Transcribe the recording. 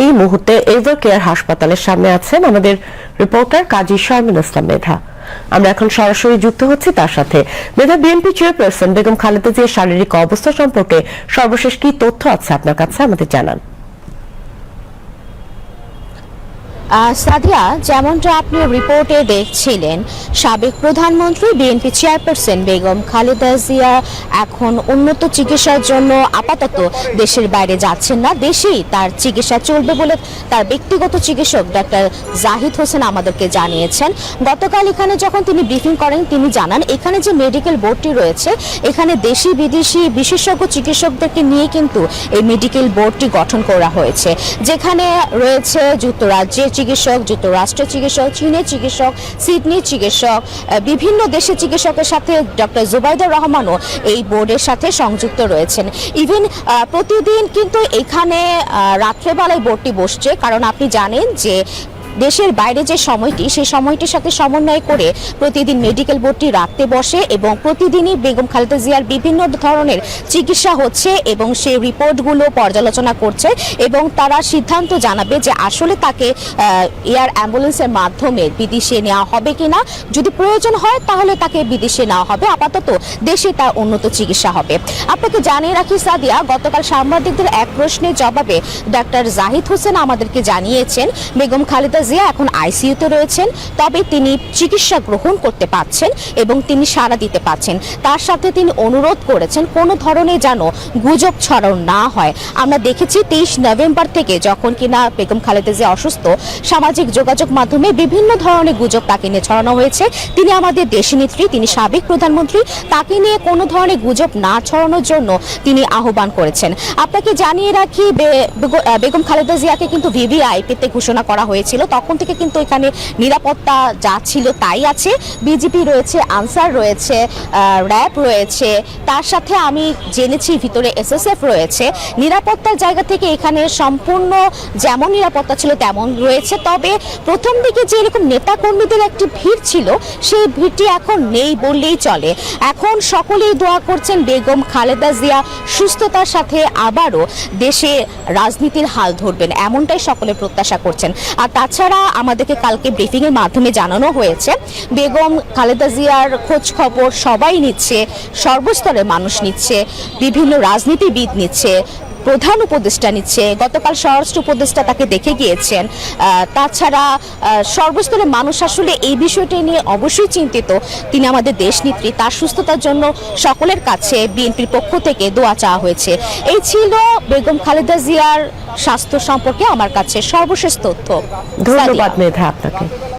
এই মুহূর্তে ever care হাসপাতালের সামনে আছেন আমাদের রিপোর্টার কাজী শারমিন ইসলাম মেধা। আমরা এখন সরাসরি যুক্ত হচ্ছি তার সাথে। মেধা বিএনপি চেয়ারপারসন বেগম খালেদা জিয়ার শারীরিক অবস্থা সম্পর্কে সর্বশেষ কি তথ্য আছে আপনার কাছে আমাদের জানান। সাদিয়া, যেমনটা আপনি রিপোর্টে দেখছিলেন, সাবেক প্রধানমন্ত্রী, বিএনপি চেয়ারপারসন বেগম খালেদা জিয়া এখন উন্নত চিকিৎসার জন্য আপাতত দেশের বাইরে যাচ্ছেন না, দেশেই তার চিকিৎসা চলবে বলে তার ব্যক্তিগত চিকিৎসক ডাক্তার জাহিদ হোসেন আমাদেরকে জানিয়েছেন। গতকাল এখানে যখন তিনি ব্রিফিং করেন, তিনি জানান, এখানে যে মেডিকেল বোর্ডটি রয়েছে, এখানে দেশি বিদেশি বিশেষজ্ঞ চিকিৎসকদেরকে নিয়ে কিন্তু এই মেডিকেল বোর্ডটি গঠন করা হয়েছে। যেখানে রয়েছে যুক্তরাজ্যের চিকিৎসক, যুক্তরাষ্ট্রের চিকিৎসক, চীনের চিকিৎসক, সিডনির চিকিৎসক বিভিন্ন দেশের চিকিৎসকের সাথে ডক্টর জুবাইদুর রহমানও এই বোর্ডের সাথে সংযুক্ত রয়েছেন। ইভেন প্রতিদিন কিন্তু এখানে রাত্রেবেলায় বোর্ডটি বসছে, কারণ আপনি জানেন যে দেশের বাইরে যে সময়টি, সেই সময়টির সাথে সমন্বয় করে প্রতিদিন মেডিকেল বোর্ডটি রাখতে বসে এবং প্রতিদিনই বেগম খালেদা জিয়ার বিভিন্ন ধরনের চিকিৎসা হচ্ছে এবং সেই রিপোর্টগুলো পর্যালোচনা করছে এবং তারা সিদ্ধান্ত জানাবে যে আসলে তাকে এয়ার অ্যাম্বুলেন্সের মাধ্যমে বিদেশে নেওয়া হবে কিনা। যদি প্রয়োজন হয় তাহলে তাকে বিদেশে নেওয়া হবে। আপাতত দেশে তার উন্নত চিকিৎসা হবে। আপনাকে জানিয়ে রাখি, সাদিয়া, গতকাল সাংবাদিকদের এক প্রশ্নের জবাবে ডাক্তার জাহিদ হোসেন আমাদেরকে জানিয়েছেন, বেগম খালেদা জিয়া এখন আইসিইউতে রয়েছেন, তবে তিনি চিকিৎসা গ্রহণ করতে পারছেন এবং তিনি সাড়া দিতে পারছেন। তার সাথে তিনি অনুরোধ করেছেন, কোনো ধরনের যেন গুজব ছড়ানো না হয়। আমরা দেখেছি তেইশ নভেম্বর থেকে যখন কিনা বেগম খালেদা জিয়া অসুস্থ, সামাজিক যোগাযোগ মাধ্যমে বিভিন্ন ধরনের গুজব তাকে নিয়ে ছড়ানো হয়েছে। তিনি আমাদের দেশনেত্রী, তিনি সাবেক প্রধানমন্ত্রী, তাকে নিয়ে কোনো ধরনের গুজব না ছড়ানোর জন্য তিনি আহ্বান করেছেন। আপনাকে জানিয়ে রাখি বেগম খালেদা জিয়াকে কিন্তু ভিভিআইপিতে ঘোষণা করা হয়েছিল। তখন থেকে কিন্তু এখানে নিরাপত্তা যা ছিল তাই আছে। বিজেপি রয়েছে, আনসার রয়েছে র্যাব রয়েছে, তার সাথে আমি জেনেছি, ভিতরে এসএসএফ রয়েছে। নিরাপত্তার জায়গা থেকে এখানে সম্পূর্ণ যেমন নিরাপত্তা ছিল তেমন রয়েছে। তবে প্রথম দিকে যে এরকম নেতা কর্মীদের একটি ভিড় ছিল, সেই ভিড়টি এখন নেই বললেই চলে। এখন সকলেই দোয়া করছেন বেগম খালেদা জিয়া সুস্থতার সাথে আবারও দেশে রাজনীতির হাল ধরবেন, এমনটাই সকলে প্রত্যাশা করছেন। আর তাছাড়া আমাদেরকে কালকে ব্রিফিং এর মাধ্যমে জানানো হয়েছে। বেগম, খালেদা জিয়ার খোঁজ খবর সবাই নিচ্ছে, সর্বস্তরের মানুষ নিচ্ছে, বিভিন্ন রাজনীতিবিদ নিচ্ছে প্রধান উপদেষ্টা নিচ্ছে। গতকাল স্বরাষ্ট্র উপদেষ্টা তাকে দেখে গিয়েছেন। তাছাড়া সর্বস্তরের মানুষ আসলে এই বিষয়টি নিয়ে অবশ্যই চিন্তিত। তিনি আমাদের দেশনেত্রী তার সুস্থতার জন্য সকলের কাছে বিএনপির পক্ষ থেকে দোয়া চাওয়া হয়েছে। এই ছিল বেগম খালেদা জিয়ার স্বাস্থ্য সম্পর্কে আমার কাছে সর্বশেষ তথ্য। ধন্যবাদ মেধা আপনাকে।